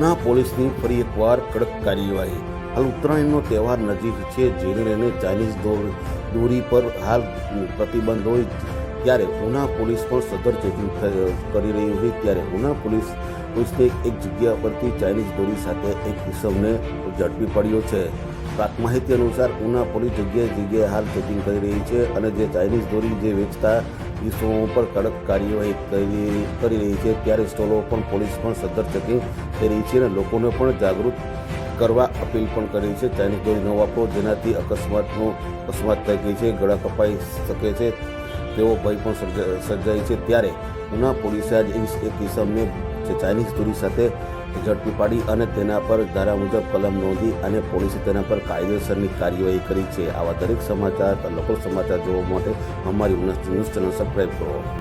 ના પોલીસની ફરી એકવાર કડક કાર્યવાહી. હાલ ઉત્તરાયણનો તહેવાર નજીક છે. જેને ચાઇનીઝ દોરી પર હાલ પ્રતિબંધ હોય ત્યારે ઉના પોલીસ પણ સદર ચેકિંગ કરી રહી હતી ત્યારે ઉના પોલીસ, પોલીસને એક જગ્યા પરથી ચાઇનીઝ દોરી સાથે એક કિસમને ઝડપી પડ્યો છે. પ્રાપ્ત માહિતી અનુસાર ઉના પોલીસ જગ્યાએ જગ્યાએ હાલ ચેકિંગ કરી રહી છે અને જે ચાઇનીઝ દોરી જે વેચતા કિસ્સો ઉપર કડક કાર્યવાહી કરી કરી રહી છે. ત્યારે સ્ટોલો પણ પોલીસ પણ સદ્ધર ચેકિંગ થઈ રહી છે અને લોકોને પણ જાગૃત કરવા અપીલ પણ કરી છે. ચાઇનીઝ દોરી ન વાપરો, જેનાથી અકસ્માતનો અકસ્માત થઈ ગઈ છે, ગળા કપાઈ શકે છે. તેવો ભય પણ સર્જા- સર્જાય છે. ત્યારે ઉના પોલીસે આજ એક કિસમને ચાઇનીઝ દોરી સાથે ઝડપી પાડી અને તેના પર ધારા મુજબ કલમ નોંધી અને પોલીસે તેના પર કાયદેસરની કાર્યવાહી કરી છે. આવા દરેક સમાચાર લોકલ સમાચાર જોવા માટે અમારી ન્યૂઝ ચેનલ સબસ્ક્રાઈબ કરો.